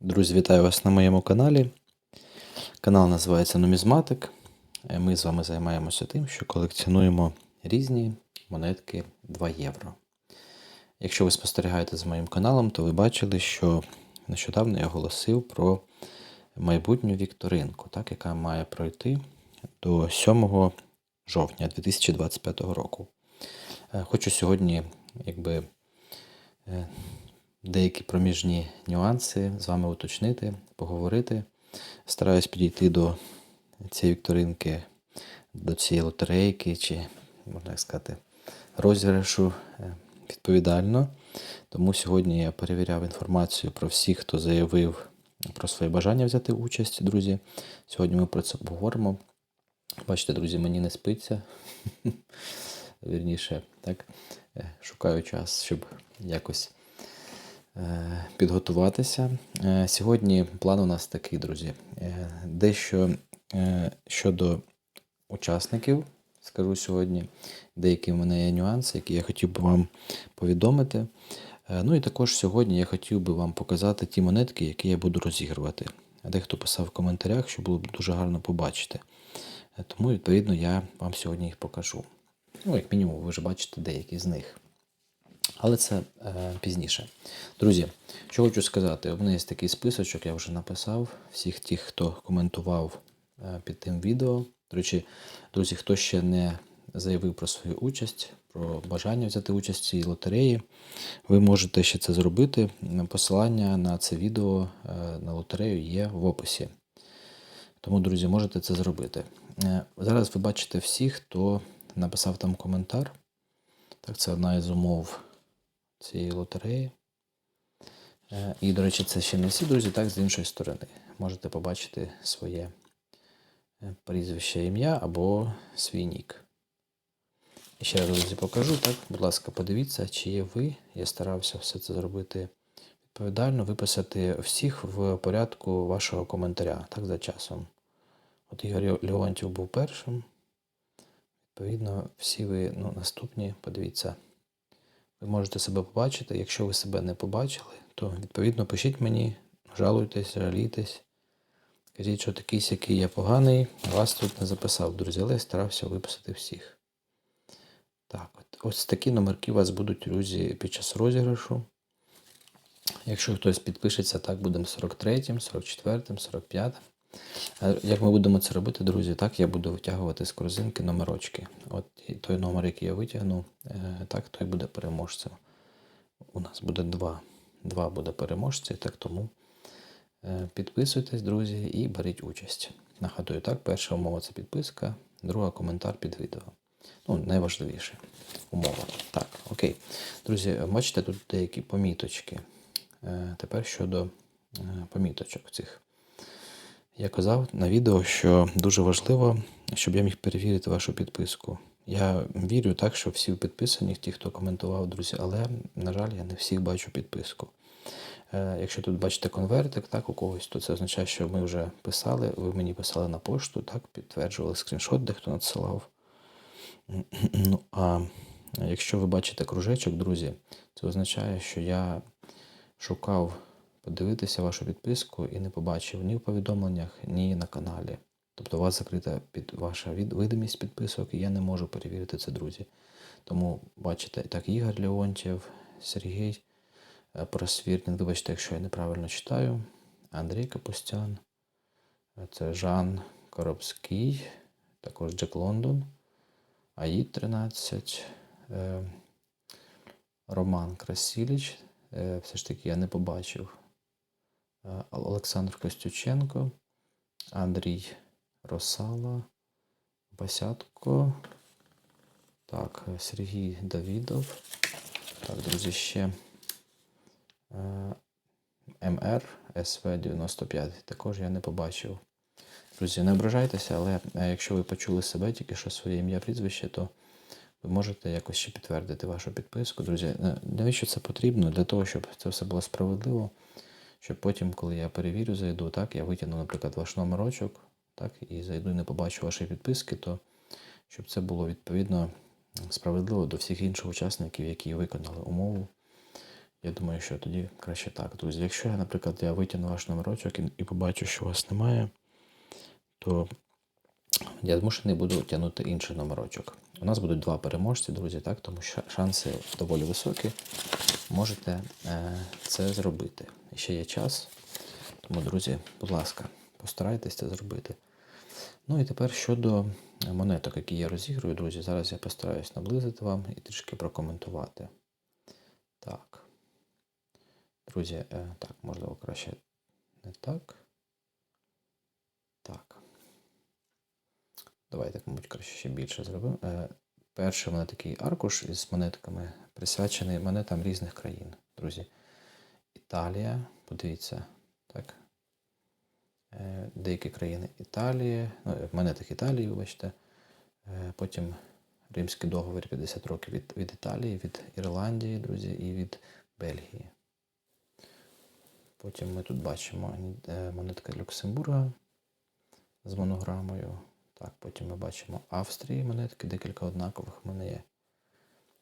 Друзі, вітаю вас на моєму каналі. Канал називається Нумізматик. Е, Ми з вами займаємося тим, що колекціонуємо різні монетки 2 євро. Якщо ви спостерігаєте за моїм каналом, то ви бачили, що нещодавно я оголосив про майбутню вікторинку, так, яка має пройти до 7 жовтня 2025 року. Е, Хочу сьогодні якби, е, деякі проміжні нюанси з вами уточнити, поговорити. Стараюсь підійти до цієї вікторинки, до цієї лотерейки, чи, можна так сказати, розіграшу е, відповідально. Тому сьогодні я перевіряв інформацію про всіх, хто заявив про своє бажання взяти участь, друзі. Сьогодні ми про це поговоримо. Бачите, друзі, мені не спиться. Вірніше, так, е, шукаю час, щоб якось підготуватися. Е, Сьогодні план у нас такий, друзі. Е, Дещо е, щодо учасників, скажу сьогодні, деякі в мене є нюанси, які я хотів би вам повідомити. Е, Ну і також сьогодні я хотів би вам показати ті монетки, які я буду розігрувати. Дехто писав в коментарях, що було б дуже гарно побачити. Е, Тому, відповідно, я вам сьогодні їх покажу. Ну, як мінімум, ви вже бачите деякі з них. Але це е, пізніше. Друзі, що хочу сказати, у мене є такий списочок, я вже написав всіх тих, хто коментував е, під тим відео. До речі, друзі, хто ще не заявив про свою участь, про бажання взяти участь в цій лотереї, ви можете ще це зробити. Посилання на це відео е, на лотерею є в описі. Тому, друзі, можете це зробити. Е, Зараз ви бачите всіх, хто написав там коментар. Так, це одна із умов цієї лотереї. Е, І, до речі, це ще не всі друзі, так, з іншої сторони. Можете побачити своє е, прізвище ім'я або свій нік. І ще раз, друзі, покажу. Так, будь ласка, подивіться, чи є ви. Я старався все це зробити відповідально, виписати всіх в порядку вашого коментаря, так, за часом. От Ігор Леонтів був першим. Відповідно, всі ви ну, наступні, подивіться. Ви можете себе побачити. Якщо ви себе не побачили, то відповідно пишіть мені, жалуйтесь, жалійтесь. Кажіть, що такий сякий я поганий, вас тут не записав, друзі, але я старався виписати всіх. Так, от, ось такі номерки у вас будуть, друзі, під час розіграшу. Якщо хтось підпишеться, так будемо 43-м, 44-м, 45-м. Е, Як ми будемо це робити, друзі, так я буду витягувати з корзинки номерочки. От той номер, який я витягну, е, так, той буде переможцем. У нас буде два. Два буде переможці, так тому е, підписуйтесь, друзі, і беріть участь. Нагадую, так, перша умова це підписка, друга коментар під відео. Ну, найважливіше умова. Так, окей. Друзі, бачите, тут деякі поміточки. Е, Тепер щодо е, поміточок цих. Я казав на відео, що дуже важливо, щоб я міг перевірити вашу підписку. Я вірю так, що всі підписані, ті, хто коментував, друзі, але, на жаль, я не всіх бачу підписку. Е, якщо тут бачите конвертик, так, у когось, то це означає, що ми вже писали, ви мені писали на пошту, так, підтверджували скріншот, де хто надсилав. Ну, а якщо ви бачите кружечок, друзі, це означає, що я шукав подивитися вашу підписку і не побачив ні в повідомленнях, ні на каналі. Тобто у вас закрита під ваша видимість підписок, і я не можу перевірити це, друзі. Тому бачите, так, Ігор Леонтьєв, Сергій е, Просвірнін, вибачте, якщо я неправильно читаю, Андрій Капустян, е, це Жан Коробський, також Джек Лондон, Аїд 13, е, Роман Красіліч, все ж таки я не побачив. Олександр Костюченко, Андрій Росала, Басятко. Так, Сергій Давідов. Так, друзі, ще е, МР СВ 95. Також я не побачив. Друзі, не ображайтеся, але е, якщо ви почули себе тільки що своє ім'я прізвище, то ви можете якось ще підтвердити вашу підписку. Друзі, е, навіщо це потрібно? Для того, щоб це все було справедливо, щоб потім, коли я перевірю, зайду, так, я витягну, наприклад, ваш номерочок, так, і зайду і не побачу вашої підписки, то щоб це було відповідно справедливо до всіх інших учасників, які виконали умову Я думаю, що тоді краще так, друзі. Якщо я, наприклад, я витягну ваш номерочок і, побачу, що вас немає, то я змушений буду тягнути інший номерочок. У нас будуть два переможці, друзі, так, тому що шанси доволі високі. Можете е, це зробити. Ще є час. Тому, друзі, будь ласка, постарайтесь це зробити. Ну і тепер щодо монеток, які я розіграю, друзі, зараз я постараюсь наблизити вам і трішки прокоментувати. Так. Друзі, е, так, можливо, краще не так. Так. Давайте, мабуть, краще ще більше зробимо. Е, перший в мене такий аркуш із монетками, присвячений монетам різних країн. Друзі. Італія, подивіться, так. Е, деякі країни Італії, ну, в монетах Італії, вибачте. Е, потім Римський договір 50 років від, від Італії, від Ірландії, друзі, і від Бельгії. Потім ми тут бачимо е, монетка Люксембурга з монограмою. Так, потім ми бачимо Австрії монетки, декілька однакових мене є.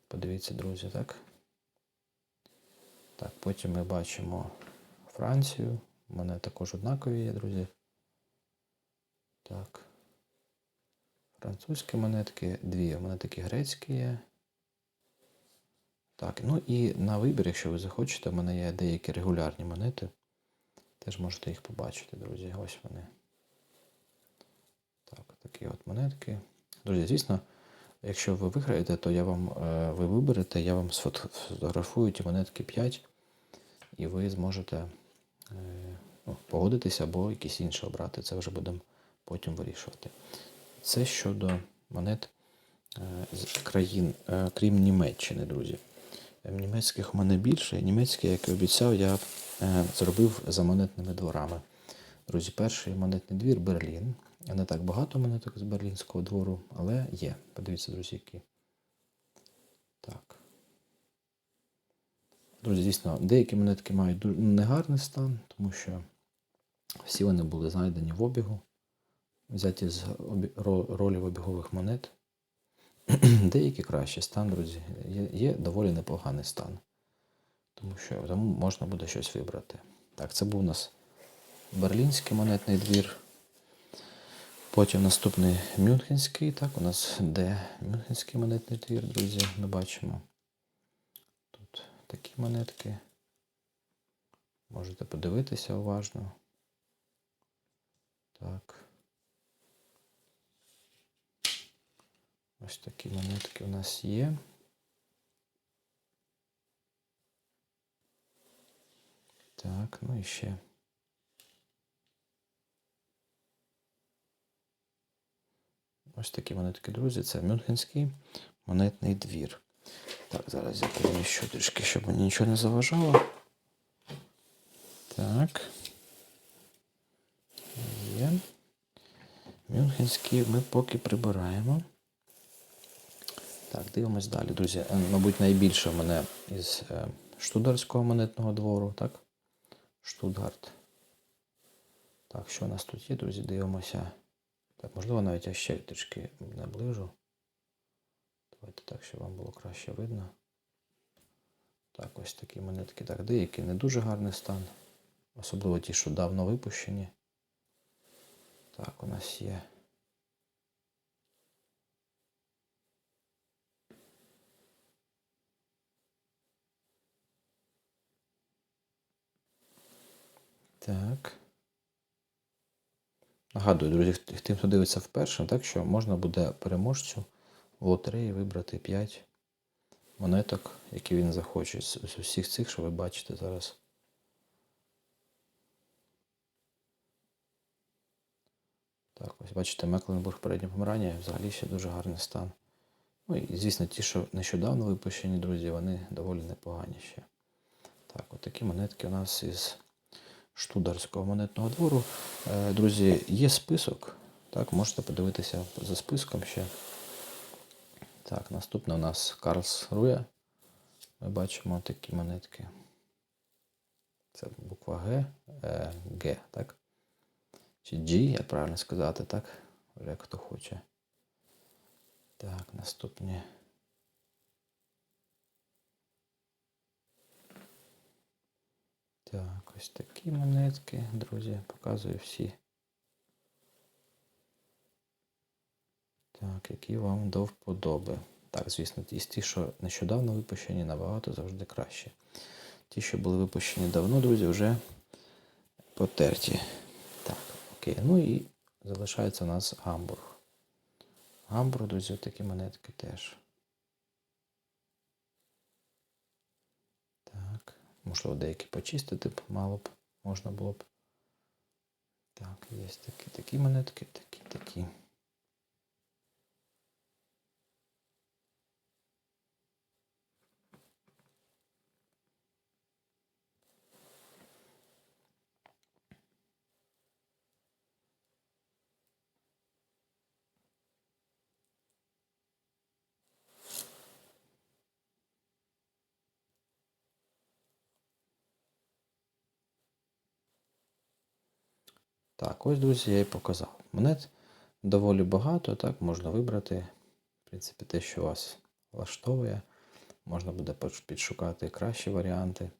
Подивіться, друзі, так? Так, потім ми бачимо Францію. У мене також однакові є, друзі. Так. Французькі монетки, дві. У мене такі грецькі є. Так, ну і на вибір, якщо ви захочете, в мене є деякі регулярні монети. Теж можете їх побачити, друзі. Ось вони. Так, такі от монетки. Друзі, звісно, якщо ви виграєте, то я вам, е, ви виберете, я вам сфотографую ті монетки 5, і ви зможете е, ну, погодитися або якісь інші обрати. Це вже будемо потім вирішувати. Це щодо монет е, з країн, крім Німеччини, друзі. Німецьких у мене більше. Німецькі, як і обіцяв, я зробив за монетними дворами. Друзі, перший монетний двір Берлін. Не так багато монеток з Берлінського двору, але є. Подивіться, друзі, які. Так. Друзі, звісно, деякі монетки мають негарний стан, тому що всі вони були знайдені в обігу, взяті з ролів обігових монет. Деякі кращий стан, друзі, є, є доволі непоганий стан. Тому що тому можна буде щось вибрати. Так, це був у нас Берлінський монетний двір. Потім наступний Мюнхенський. Так, у нас де Мюнхенський монетний твір, друзі, ми бачимо. Тут такі монетки. Можете подивитися уважно. Так. Ось такі монетки у нас є. Так, ну і ще. Ось такі монетки, друзі. Це Мюнхенський монетний двір. Так, зараз я переміщу трішки, щоб мені нічого не заважало. Так. Є. Мюнхенський ми поки прибираємо. Так, дивимось далі, друзі. Е, мабуть, найбільше в мене із е, Штутгарського монетного двору, так? Штутгарт. Так, що у нас тут є, друзі? Дивимося. Так, можливо, навіть я ще трішки наближу. Давайте так, щоб вам було краще видно. Так, ось такі монетки. Так, деякі не дуже гарний стан. Особливо ті, що давно випущені. Так, у нас є. Так. Нагадую, друзі, тим, хто дивиться вперше, так що можна буде переможцю в лотереї вибрати 5 монеток, які він захоче. З усіх цих, що ви бачите зараз. Так, ось бачите, Мекленбург переднє помирання взагалі ще дуже гарний стан. Ну і, звісно, ті, що нещодавно випущені, друзі, вони доволі непогані ще. Так, от такі монетки у нас із Штударського монетного двору. Е, друзі, є список. Так, можете подивитися за списком ще. Так, наступне у нас Карлс Руя. Ми бачимо такі монетки. Це буква Г, е, Г, так? Чи G, як правильно сказати, так? Як хто хоче. Так, наступні. Так, ось такі монетки, друзі, показую всі. Так, які вам до вподоби. Так, звісно, ті, ті, що нещодавно випущені, набагато завжди краще. Ті, що були випущені давно, друзі, вже потерті. Окей. Ну і залишається у нас гамбург. Гамбург, друзі, такі монетки теж. Так, можливо, деякі почистити б, мало б, можна було б. Так, є такі, такі монетки, такі, такі. Так, ось, друзі, я і показав. Монет доволі багато, так, можна вибрати, в принципі, те, що вас влаштовує. Можна буде підшукати кращі варіанти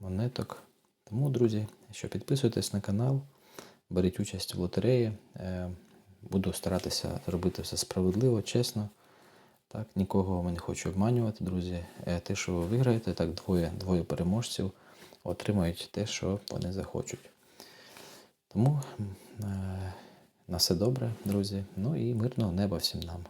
монеток. Тому, друзі, що підписуйтесь на канал, беріть участь в лотереї. Е, Буду старатися зробити все справедливо, чесно. Так, нікого не хочу обманювати, друзі. Е, Те, що ви виграєте, так, двоє, двоє переможців отримають те, що вони захочуть. Тому е, на все добре, друзі. Ну і мирного неба всім нам.